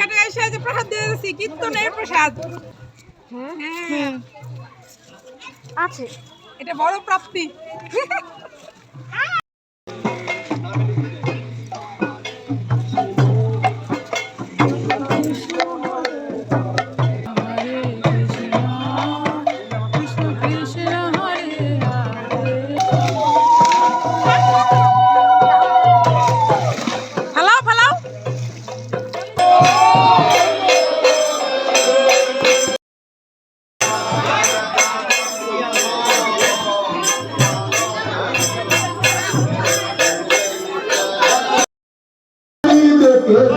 ঘাটে এসে যে প্রসাদ দিয়ে দিচ্ছি কীর্তনের প্রসাদ। হ্যাঁ? আছে। এটা বড় প্রাপ্তি। Deus.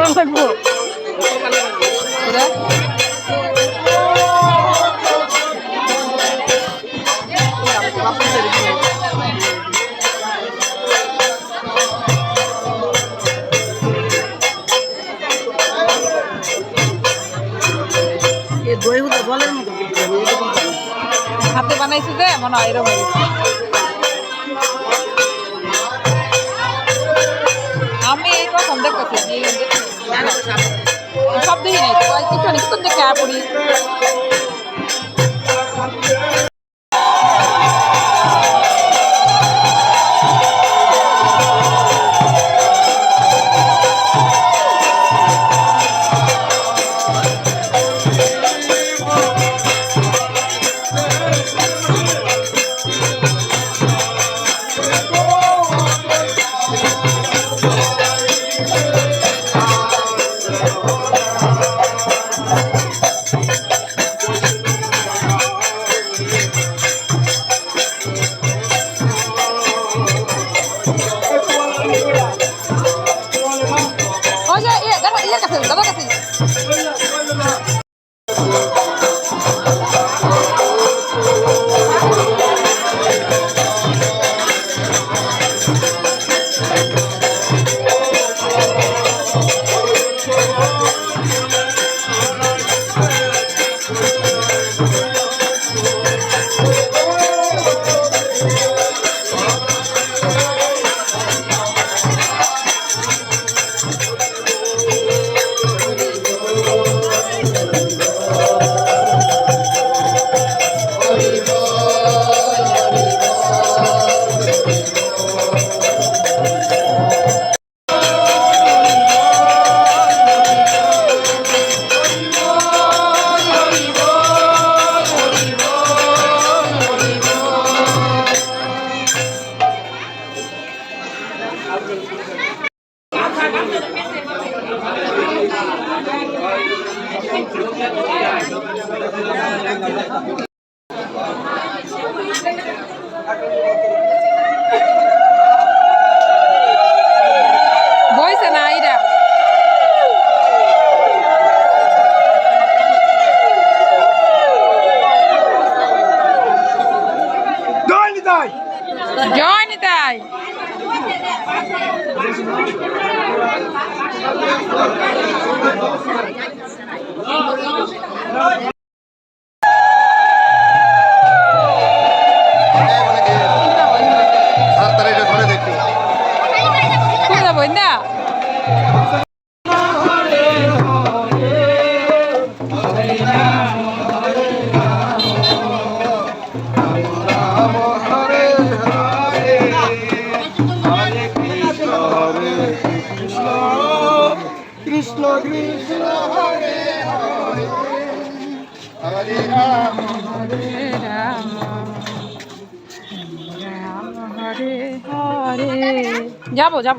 গরম থাকব হাতে বানাইছি যে মনে হয় এরকম। আমি এই প্রথম দেখতেছি সব দেখি নাই কিছু কিছু দেখে পড়ি। Voice na ira. Johnny Dai. Johnny Dai. Oh, no. Ram হরে রাম রাম হরে হরে যাব যাব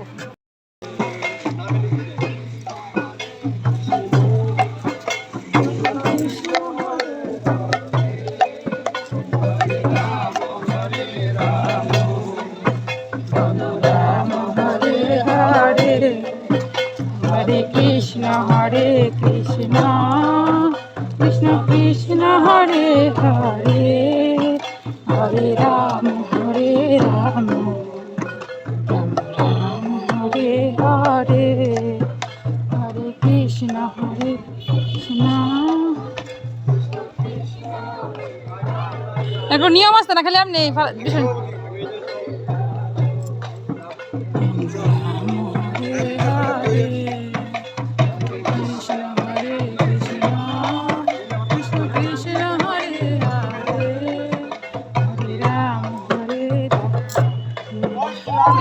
হরে হরে কৃষ্ণ হরে কৃষ্ণ কৃষ্ণ হরে হরে হরে রাম হরে রাম। রাম রাম হরে হরে হরে কৃষ্ণ হরে কৃষ্ণ। এরপর নিয়ম আসতে না, খালি আপনি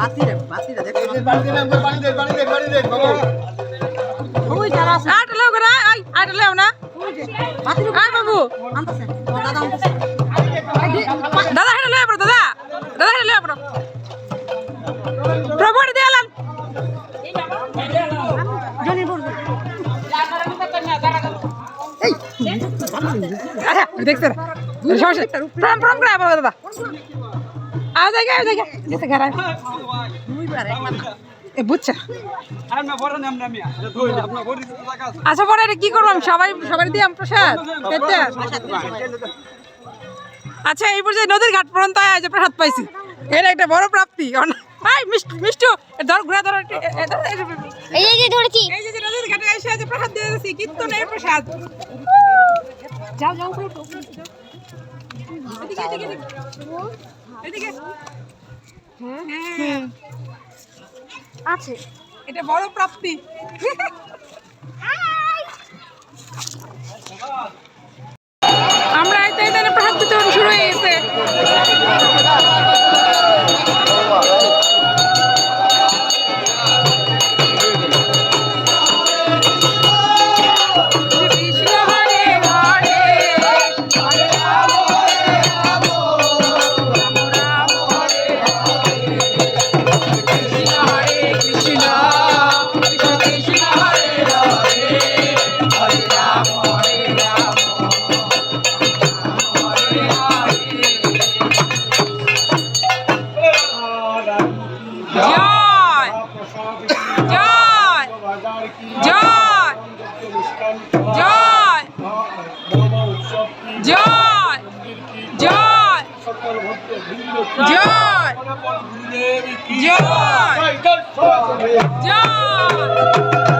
বাতিটা বাতিটা দেখ। পানি দে পানি দে পানি দে পানি দে বাবা। ওই যারা আছে। আট লও করে আই আট লও না। বাতি লও আই বাবু। আনতাছে দাদা আনতাছে। দাদা হেডা লও দাদা। বুঝছে? আচ্ছা পরে কি করলাম সবাই সবাই দিয়ে আম প্রসাদ। আচ্ছা এই পর্যায়ে নদীর ঘাট পর্যন্ত যে প্রসাদ পাইছি। এটা একটা বড় প্রাপ্তি। এই মিষ্টি মিষ্টি ধর ঘুরে ধর এই যে- ধরেছি। এই যে যে নদীর ঘাটে এসে যে প্রসাদ দিয়ে দিয়েছি কিন্তু নেই প্রসাদ। যাও যাও উঠো, উঠো। এদিকে, এদিকে, এদিকে। এদিকে। হ্যাঁ, আছে। এটা বড় প্রাপ্তি। আমরা এতে আইতে প্রাপ্তি তো শুরু হয়ে জয়! জয়! জয়! জয়! জয়!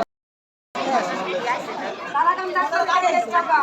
টাকা